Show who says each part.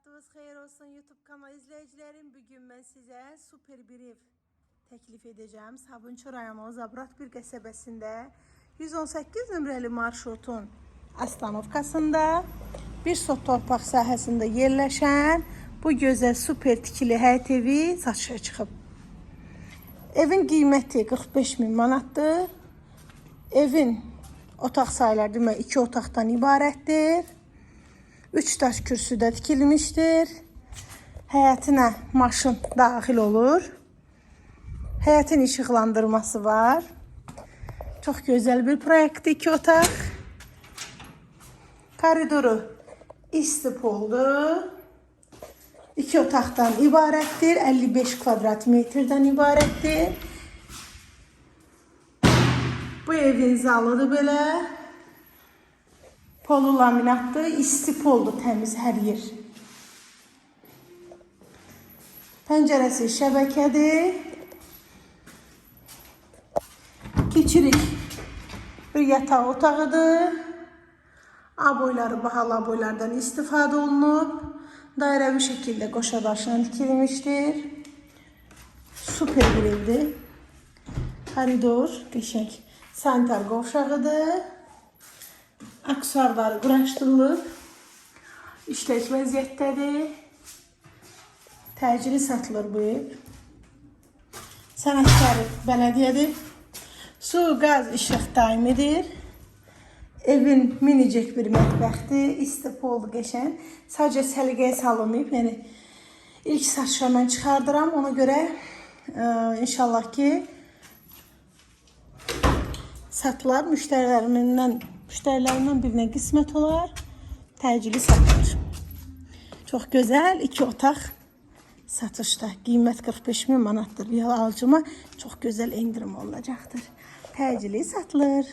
Speaker 1: Vaxtınız xeyir olsun YouTube kanal izləyicilərim. Bugün mən sizə super bir ev təklif edəcəm. Sabunçu rayonu Zabrat bir qəsəbəsində 118 nömrəli marşrutun astanovkasında bir sot torpaq sahəsində yerləşən bu gözəl super tikili həyət evi satışa çıxıb. Evin qiyməti 45 min manatdır. Evin otaq sayıları demək 2 otaqdan ibarətdir. 3 daş kürsüdə tikilmişdir. Həyətinə maşın daxil olur. Həyətin işıqlandırması var. Çox gözəl bir proyektdir, 2 otaq. Koridoru istipoldur. 2 otaqdan ibarətdir. 55 kvadrat metrdən ibarətdir. Bu evin zalıdır belə. Polu laminatdır, istipoldur, təmiz hər yer. Pəncərəsi şəbəkədir. Keçirik. Bir yataq otağıdır. Aboyları bahalı aboylardan istifadə olunub. Dairəvi şəkildə qoşa daşla tikilmişdir. Super bir evdir. Koridor, qəşəng sanitar qovşağıdır. Aksesuarları quraşdırılıb. İşlək vəziyyətdədir. Təcili satılır bu ev. Sənədkarı bələdiyyədir. Su, qaz, işıq daimidir. Evin minicik bir mətbəxdir. İstipoldu qəşəng. Sadəcə səliqəyə salınmayıb. Yəni ilk satışa mən çıxardıram. Ona görə ə, inşallah ki satılar müştərilərimdən müştərilərimdən birinə qismət olar. Təcili satılır. Çox gözəl iki otaq satışda. Qiymət 45 min manatdır. Real alıcıma çox gözəl endirim olacaqdır. Təcili satılır.